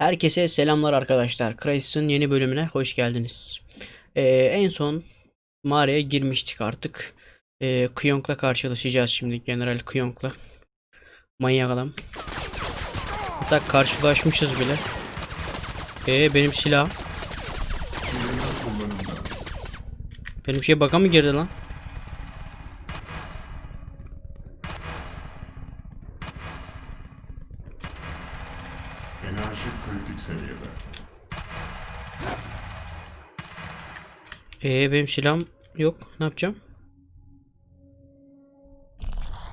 Herkese selamlar arkadaşlar. Crysis'in yeni bölümüne hoş geldiniz. Ee, en son mağaraya girmiştik artık. Ee, Kyonk'la karşılaşacağız şimdi. General Kyonk'la. Manyak adam. Hatta karşılaşmışız bile. Ee, benim silah. Benim şey baka mı girdi lan? Enerji kritik seviyede. Ee, benim silahım yok. Ne yapacağım?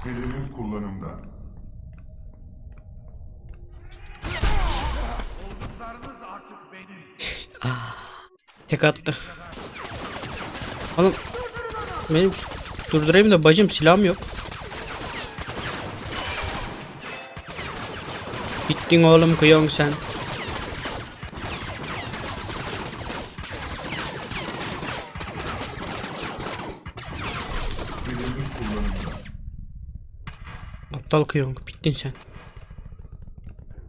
Hedefin kullanımda. Tek attı. Oğlum benim durdurayım da bacım silahım yok. Gittin oğlum kıyong sen. Kıyong bittin sen.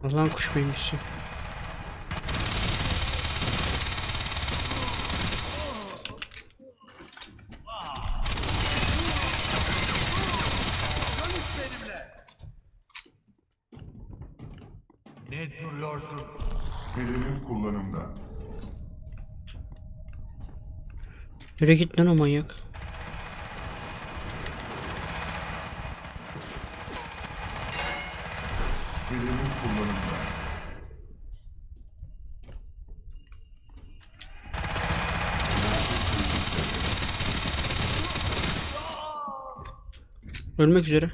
Allah'ın kuş beyinlisi. Ne duruyorsun? Hedefin kullanımda. Yürü git lan o manyak. Hedefin kullanımda. Ölmek üzere.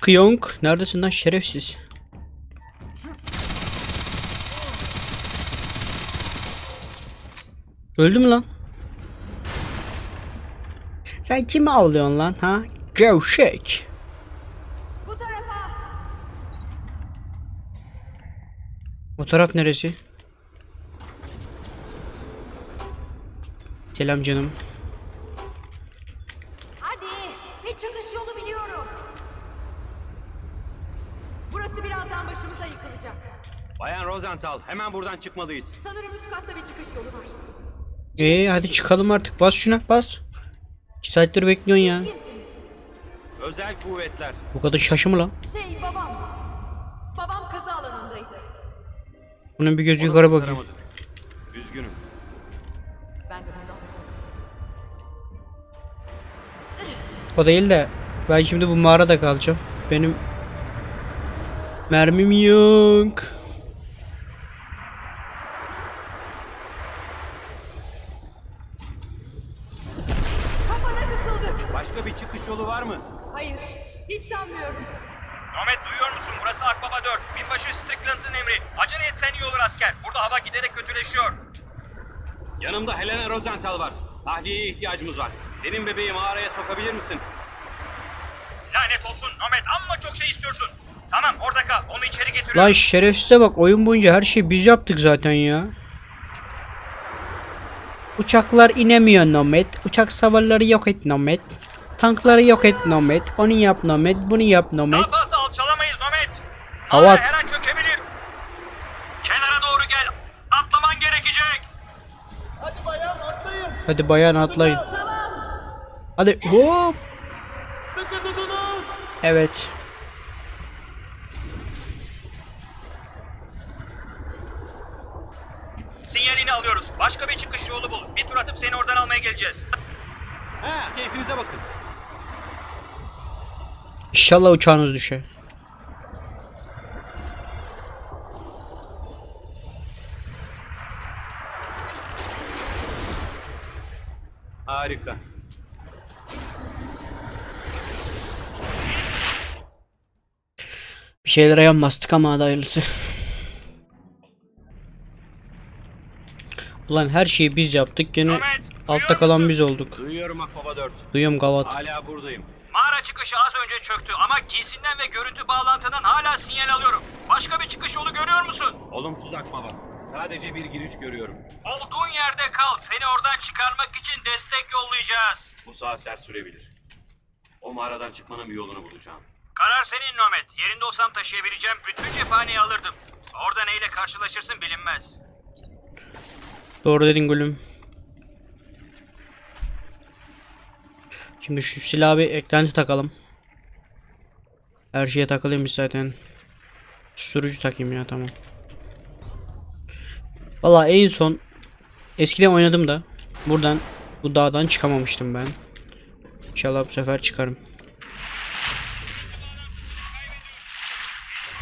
Kıyong neredesin lan şerefsiz? Öldü mü lan? Sen kimi avlıyorsun lan ha? Gevşek. Bu tarafa. O taraf neresi? Selam canım. Hadi. Bir çıkış yolu biliyorum. Burası birazdan başımıza yıkılacak. Bayan Rosenthal hemen buradan çıkmalıyız. Sanırım üst katta bir çıkış yolu var. Ee hadi çıkalım artık. Bas şuna bas. 2 saattir bekliyorsun ya. Kimsiniz? Özel kuvvetler. Bu kadar şaşı mı lan? Şey babam. Babam kaza alanındaydı. Bunun bir gözü Onu yukarı bakıyor. Üzgünüm. Ben de bundan. O değil de ben şimdi bu mağarada kalacağım. Benim mermim yok. Musun? Burası Akbaba 4. Binbaşı Strickland'ın emri. Acele etsen iyi olur asker. Burada hava giderek kötüleşiyor. Yanımda Helena Rosenthal var. Tahliyeye ihtiyacımız var. Senin bebeği mağaraya sokabilir misin? Lanet olsun Ahmet amma çok şey istiyorsun. Tamam orada kal. Onu içeri getiriyorum. Lan şerefsize bak oyun boyunca her şeyi biz yaptık zaten ya. Uçaklar inemiyor Nomad. Uçak savarları yok et Nomad. Tankları yok et Nomad. Onu yap Nomad. Bunu yap Nomad. Daha fazla. Hava at. her an çökebilir. Kenara doğru gel. Atlaman gerekecek. Hadi bayan atlayın. Hadi hop. Evet. Sinyalini alıyoruz. Başka bir çıkış yolu bul. Bir tur atıp seni oradan almaya geleceğiz. Ha, keyfinize bakın. İnşallah uçağınız düşer. Harika. Bir şeylere yan bastık ama hadi hayırlısı. Ulan her şeyi biz yaptık gene Ahmet, altta kalan musun? biz olduk. Duyuyorum Akbaba 4. Duyuyorum gavat. Hala buradayım. Mağara çıkışı az önce çöktü ama giysinden ve görüntü bağlantından hala sinyal alıyorum. Başka bir çıkış yolu görüyor musun? Olumsuz akbaba. Sadece bir giriş görüyorum. Olduğun yerde kal. Seni oradan çıkarmak için destek yollayacağız. Bu saatler sürebilir. O mağaradan çıkmanın bir yolunu bulacağım. Karar senin Nomet. Yerinde olsam taşıyabileceğim bütün cephaneyi alırdım. Orada neyle karşılaşırsın bilinmez. Doğru dedin gülüm. Şimdi şu silahı bir eklenti takalım. Her şeye takılıymış zaten. Susturucu takayım ya tamam. Valla en son eskiden oynadım da buradan bu dağdan çıkamamıştım ben. İnşallah bu sefer çıkarım.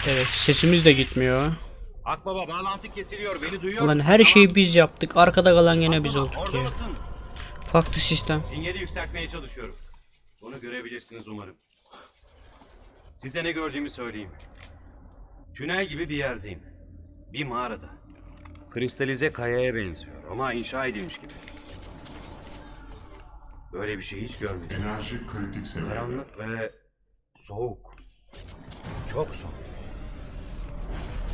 Evet sesimiz de gitmiyor. Akbaba bağlantı kesiliyor. Beni duyuyor Ulan musun? her şeyi biz yaptık. Arkada kalan gene biz Akbaba, olduk Orada ya. mısın? Farklı sistem. Sinyali yükseltmeye çalışıyorum. Bunu görebilirsiniz umarım. Size ne gördüğümü söyleyeyim. Tünel gibi bir yerdeyim. Bir mağarada. Kristalize kayaya benziyor ama inşa edilmiş gibi. Böyle bir şey hiç görmedim. Enerji kritik seviyede. Karanlık ve soğuk. Çok soğuk.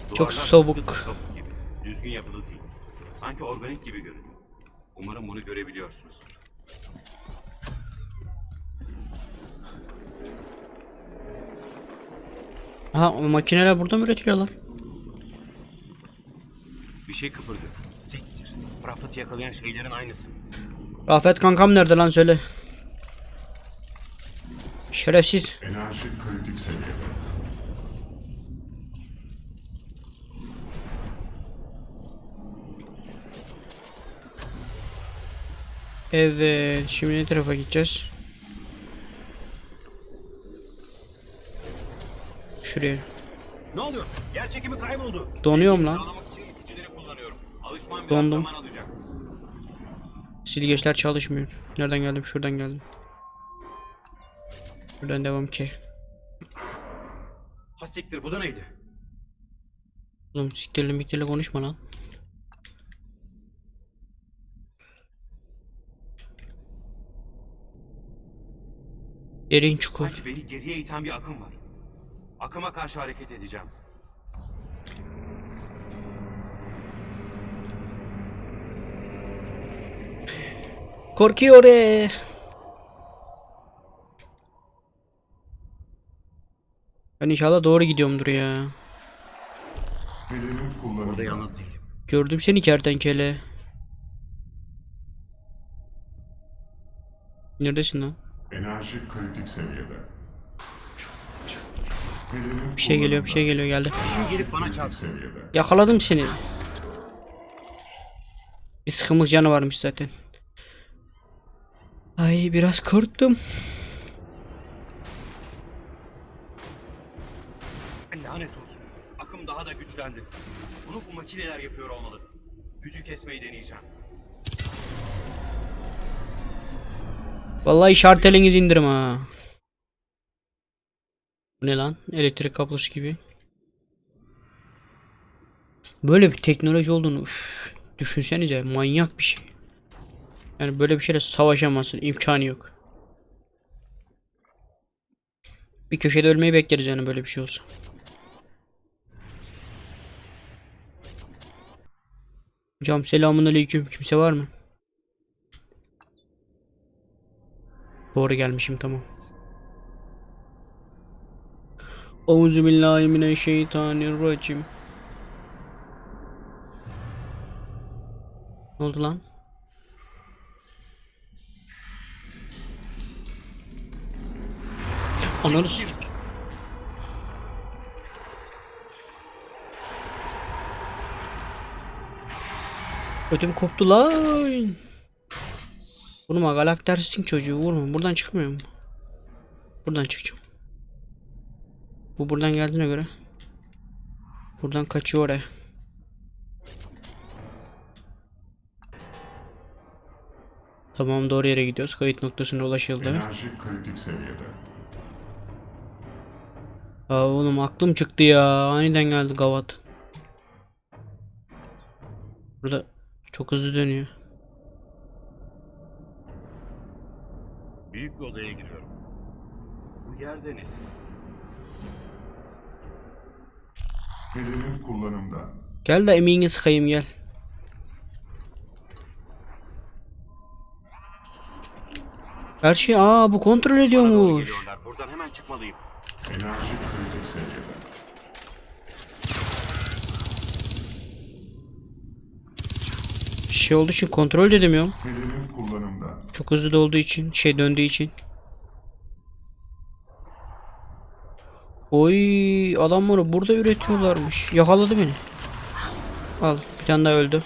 Çok Duvarlar soğuk. kapı gibi. Düzgün yapılı değil. Sanki organik gibi görünüyor. Umarım bunu görebiliyorsunuz. Ha o makineler burada mı üretiliyorlar? Bir şey kıpırdı. Siktir. Rafet yakalayan şeylerin aynısı. Rafet kankam nerede lan söyle. Şerefsiz. Enerji kritik seviyede. Evet şimdi ne tarafa gideceğiz? Şuraya. Ne oluyor? Yer çekimi kayboldu. Donuyorum lan. Biraz Dondum. zaman alacak. Silgeçler çalışmıyor. Nereden geldim? Şuradan geldim. Buradan devam ki. Ha siktir bu da neydi? Oğlum siktirli miktirli konuşma lan. Derin çukur. Sanki beni geriye iten bir akım var. Akıma karşı hareket edeceğim. Korkuyor e. Ben inşallah doğru gidiyorumdur ya. Burada yalnız değilim. Gördüm seni kertenkele. Neredesin lan? Enerji kritik seviyede. Bir şey geliyor, bir şey geliyor geldi. Gelip bana. Yakaladım seni. Bir sıkımlık canı varmış zaten. Ay biraz korktum. Lanet olsun. Akım daha da güçlendi. Bunu bu makineler yapıyor olmalı. Gücü kesmeyi deneyeceğim. Vallahi şarteliniz indirim ha. Bu ne lan? Elektrik kablosu gibi. Böyle bir teknoloji olduğunu üf, düşünsenize manyak bir şey. Yani böyle bir şeyle savaşamazsın. imkanı yok. Bir köşede ölmeyi bekleriz yani böyle bir şey olsa. Hocam selamun aleyküm. Kimse var mı? Doğru gelmişim tamam. Euzu billahi mineşşeytanirracim. Ne oldu lan? Ananı Ödüm koptu lan. Vurma galaktersin çocuğu vurma. Buradan çıkmıyor mu? Buradan çıkacağım. Bu buradan geldiğine göre. Buradan kaçıyor oraya. Tamam doğru yere gidiyoruz. Kayıt noktasına ulaşıldı. Enerji kritik seviyede. Aa oğlum aklım çıktı ya. Aniden geldi gavat. Burada çok hızlı dönüyor. Büyük bir odaya giriyorum. yerdeniz. Hedefim kullanımda. Gel de emeğini sıkayım gel. Her şey aa bu kontrol ediyormuş. Buradan hemen çıkmalıyım. Enerji kritik seviyede. Bir şey olduğu için kontrol de edemiyorum. Hedefim kullanımda. Çok hızlı da olduğu için, şey döndüğü için. Oy adamları burada üretiyorlarmış. Yakaladı beni. Al bir tane daha öldü.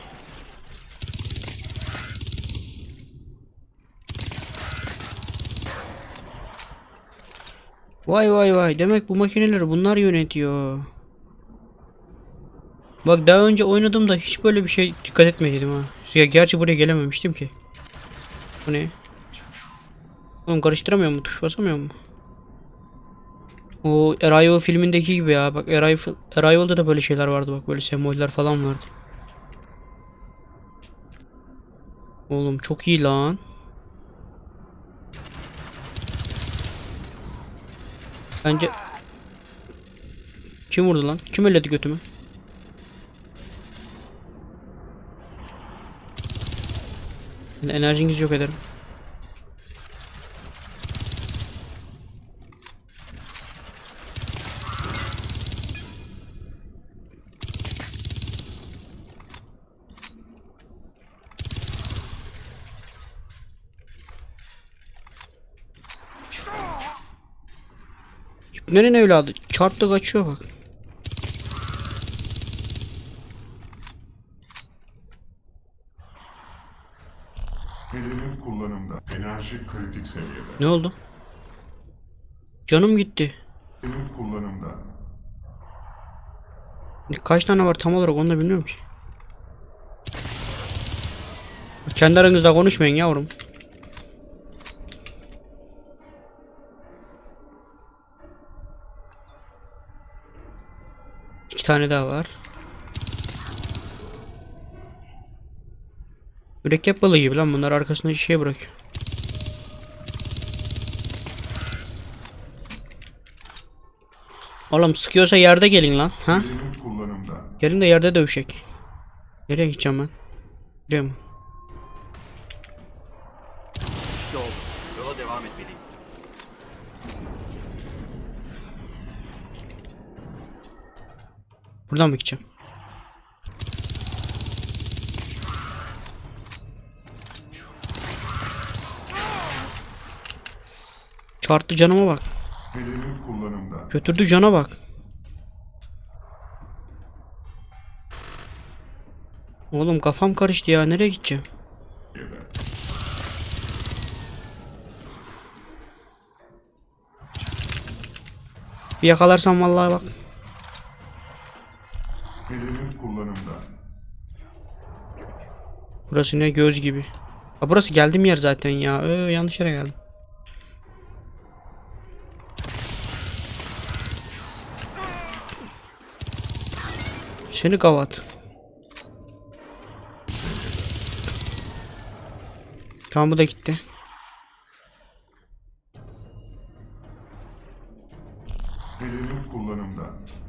Vay vay vay demek bu makineleri bunlar yönetiyor. Bak daha önce oynadığımda hiç böyle bir şey dikkat etmediydim ha. Ya gerçi buraya gelememiştim ki. Bu ne? Oğlum karıştıramıyor mu? Tuş basamıyor mu? O Arrival filmindeki gibi ya. Bak Arrival, Arrival'da da böyle şeyler vardı bak. Böyle semboller falan vardı. Oğlum çok iyi lan. Bence... Kim vurdu lan? Kim elledi götümü? Ben enerjinizi yok ederim. İbnenin evladı. Çarptı kaçıyor bak. Hedefim kullanımda. Enerji kritik seviyede. Ne oldu? Canım gitti. Hedefim kullanımda. Kaç tane var tam olarak onu da bilmiyorum ki. Kendi aranızda konuşmayın yavrum. Tane daha var. Mürekkep balığı gibi lan bunlar arkasında şişeye bırakıyor. Oğlum sıkıyorsa yerde gelin lan. Ha? Gelin de yerde dövüşek. Nereye gideceğim ben? Buraya mı? Buradan mı gideceğim? Çarptı canıma bak. Götürdü cana bak. Oğlum kafam karıştı ya. Nereye gideceğim? Bir yakalarsam vallahi bak. Burası ne göz gibi. Ha burası geldiğim yer zaten ya. Ee, yanlış yere geldim. Seni kavat. Tamam bu da gitti.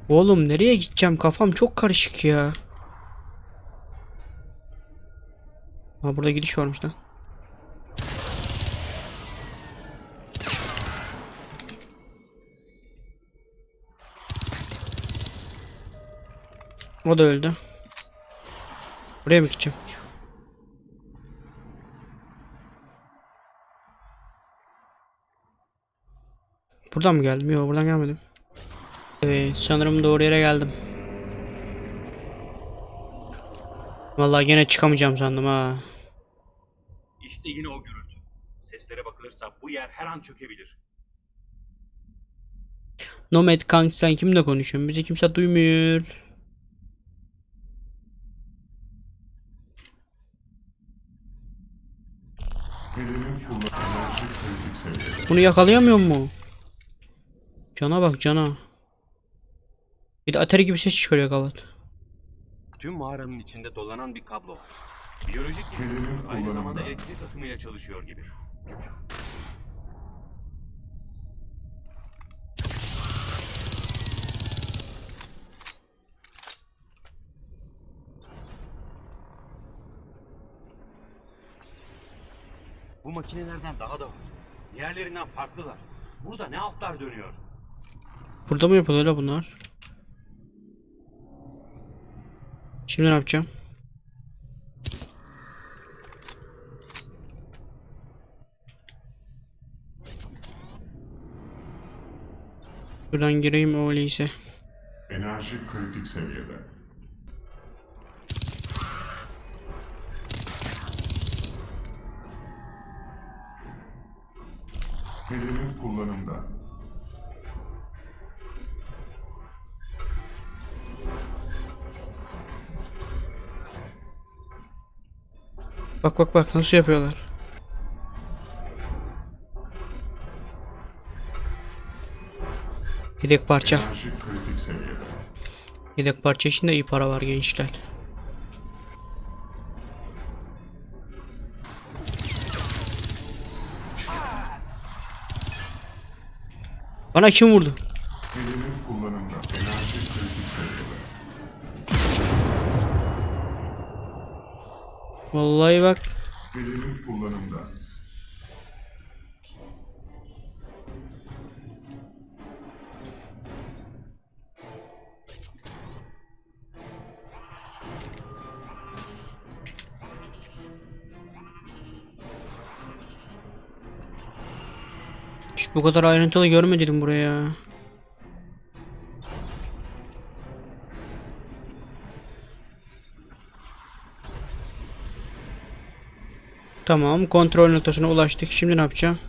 Oğlum nereye gideceğim? Kafam çok karışık ya. Ha burada gidiş varmış lan. O da öldü. Buraya mı gideceğim? Buradan mı geldim? Yok buradan gelmedim. Evet sanırım doğru yere geldim. Vallahi gene çıkamayacağım sandım ha. İşte yine o gürültü. Seslere bakılırsa bu yer her an çökebilir. Nomad kanka sen kimle konuşuyorsun? Bizi kimse duymuyor. Bunu yakalayamıyor mu? Cana bak cana. Bir de atari gibi ses çıkarıyor kavat. Tüm mağaranın içinde dolanan bir kablo var. Biyolojik Kelerin aynı zamanda kullanımda. elektrik akımıyla çalışıyor gibi. Bu makinelerden daha da var. Diğerlerinden farklılar. Burada ne altlar dönüyor? Burada mı yapılıyor bunlar? Şimdi ne yapacağım? Buradan gireyim öyleyse. Enerji kritik seviyede. Hedefin kullanımda. Bak bak bak nasıl yapıyorlar. Yedek parça. Yedek parça için de iyi para var gençler. Bana kim vurdu? Vallahi bak. Kadar ayrıntılı görmedim buraya. Tamam, kontrol noktasına ulaştık. Şimdi ne yapacağım?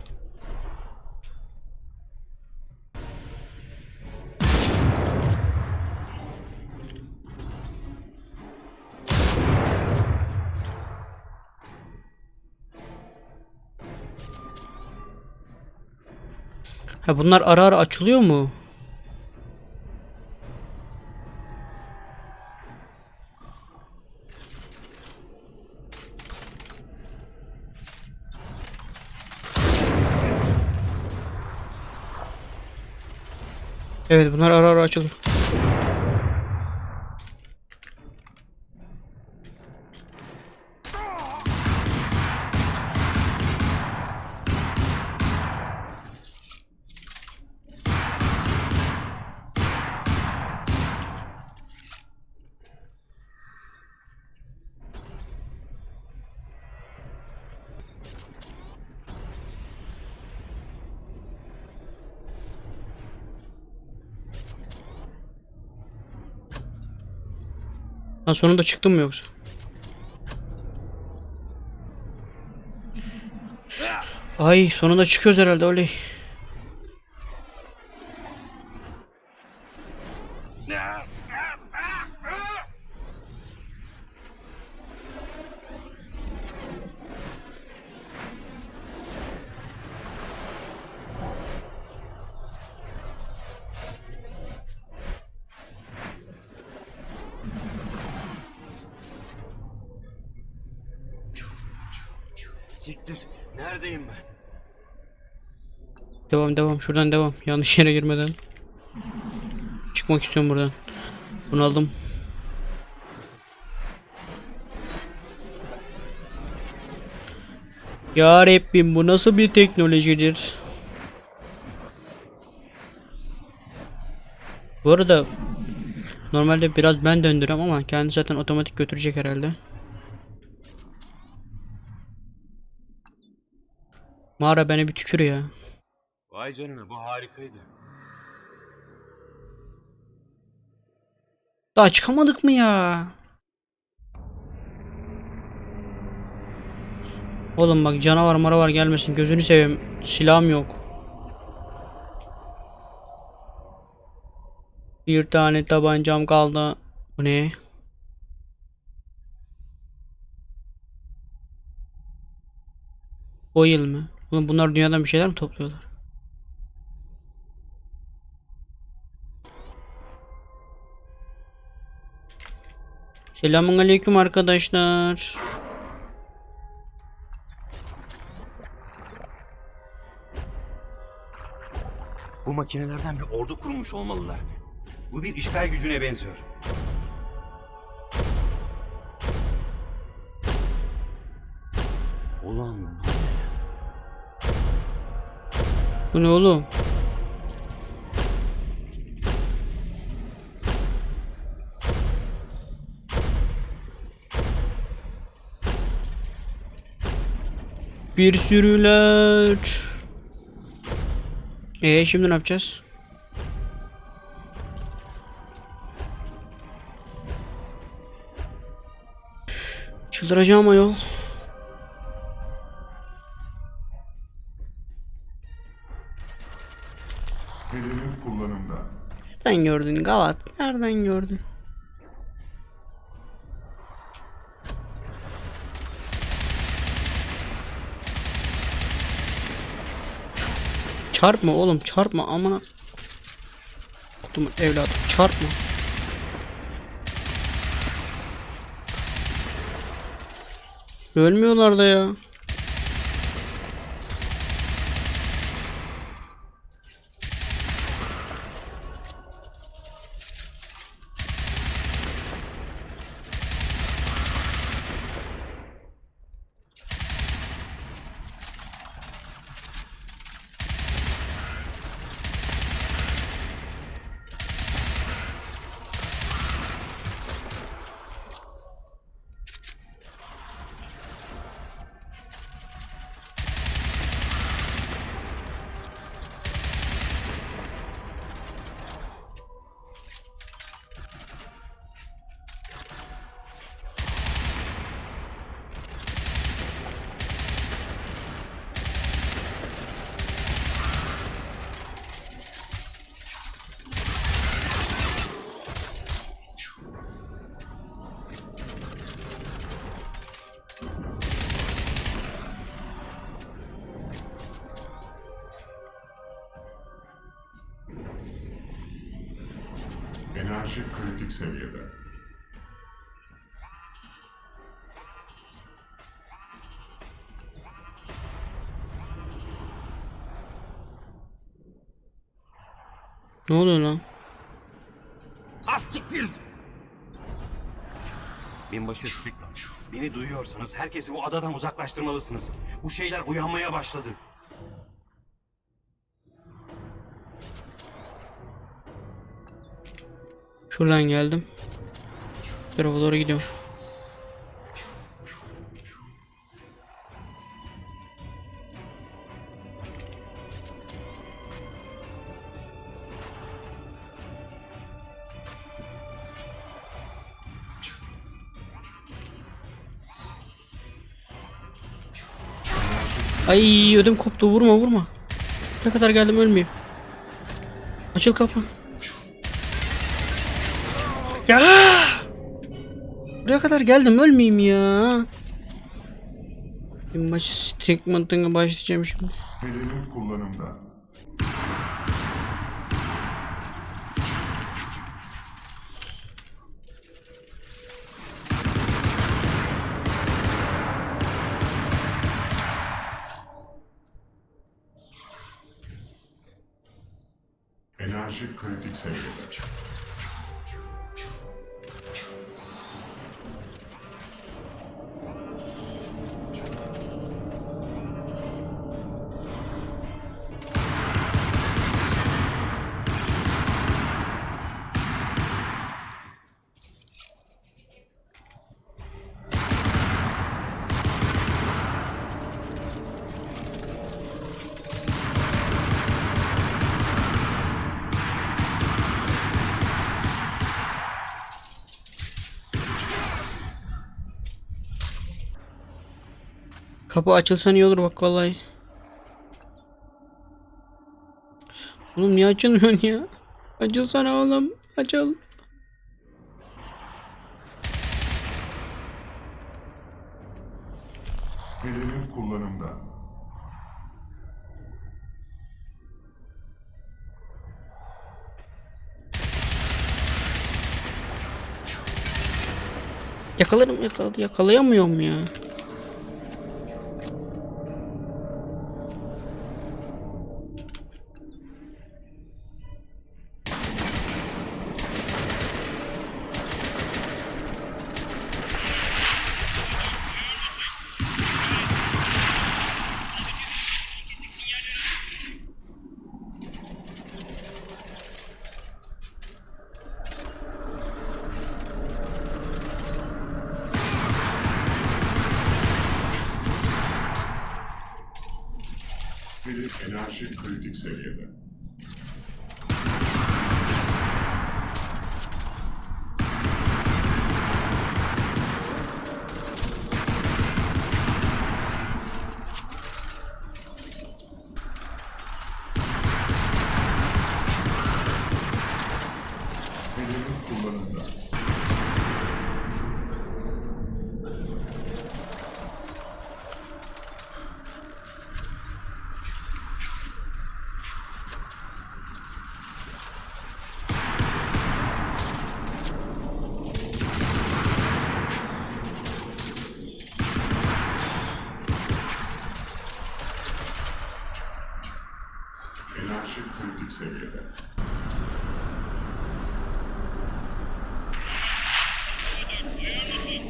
Ha bunlar ara ara açılıyor mu? Evet bunlar ara ara açılıyor. Ha sonunda çıktım mı yoksa? Ay sonunda çıkıyoruz herhalde oley. Siktir. Neredeyim ben? Devam devam şuradan devam. Yanlış yere girmeden. Çıkmak istiyorum buradan. Bunu aldım. Ya Rabbim bu nasıl bir teknolojidir? Bu arada normalde biraz ben döndürüyorum ama kendi zaten otomatik götürecek herhalde. Mağara beni bir tükür ya. Vay canına bu harikaydı. Daha çıkamadık mı ya? Oğlum bak canavar maravar gelmesin gözünü seveyim. Silahım yok. Bir tane tabancam kaldı. Bu ne? Oil mı? Bunlar dünyadan bir şeyler mi topluyorlar? Selamun aleyküm arkadaşlar. Bu makinelerden bir ordu kurmuş olmalılar. Bu bir işgal gücüne benziyor. Ulan Bu ne oğlum? Bir sürüler. E şimdi ne yapacağız? Çıldıracağım ayol. Gavat? Nereden gördün? Çarpma oğlum çarpma amına. Kutumun evladım çarpma. Ölmüyorlar da ya. Enerji kritik seviyede. Ne oluyor lan? Az siktir! Binbaşı Strickland. Beni duyuyorsanız herkesi bu adadan uzaklaştırmalısınız. Bu şeyler uyanmaya başladı. Şuradan geldim. Bu tarafa doğru gidiyorum. Ay ödüm koptu vurma vurma. Ne kadar geldim ölmeyeyim. Açıl kapı. Ya! Buraya kadar geldim ölmeyeyim ya. Maçı statement'ına başlayacağım şimdi. Pelerin kullanımda. Enerji kritik seviyede. Kapı açılsa iyi olur bak vallahi. Oğlum niye açılmıyorsun ya? Açılsana oğlum. Açıl. Pelerin kullanımda. Yakalarım yakal yakalayamıyorum ya.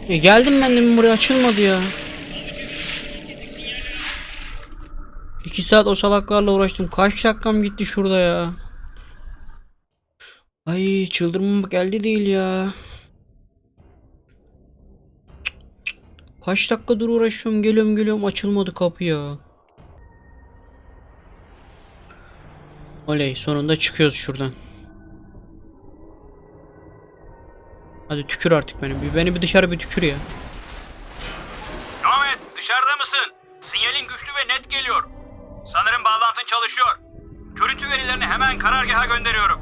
E geldim ben de buraya açılmadı ya. İki saat o salaklarla uğraştım. Kaç dakikam gitti şurada ya. Ay çıldırmam geldi değil ya. Kaç dakikadır uğraşıyorum geliyorum geliyorum açılmadı kapı ya. Oley sonunda çıkıyoruz şuradan. Hadi tükür artık beni. Bir, beni bir dışarı bir tükür ya. Ahmet dışarıda mısın? Sinyalin güçlü ve net geliyor. Sanırım bağlantın çalışıyor. Görüntü verilerini hemen karargaha gönderiyorum.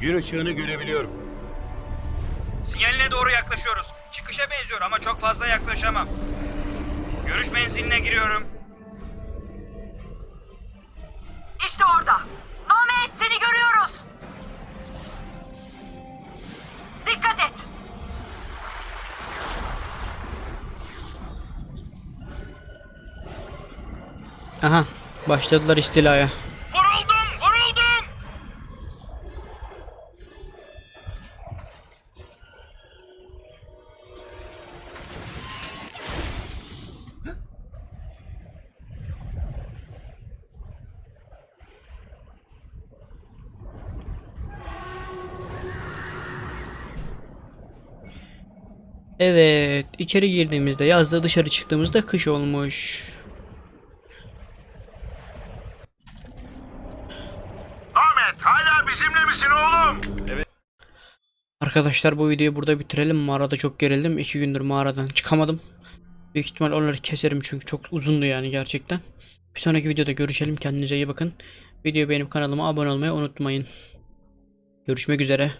Gün ışığını görebiliyorum. Sinyaline doğru yaklaşıyoruz. Çıkışa benziyor ama çok fazla yaklaşamam. Görüş menziline giriyorum. İşte orada. Nomad seni görüyoruz. Dikkat et. Aha başladılar istilaya. Vuruldum, vuruldum. Evet içeri girdiğimizde yazda dışarı çıktığımızda kış olmuş. Ahmet hala bizimle misin oğlum? Arkadaşlar bu videoyu burada bitirelim. Mağarada çok gerildim. İki gündür mağaradan çıkamadım. Büyük ihtimal onları keserim çünkü çok uzundu yani gerçekten. Bir sonraki videoda görüşelim. Kendinize iyi bakın. Videoyu beğenip kanalıma abone olmayı unutmayın. Görüşmek üzere.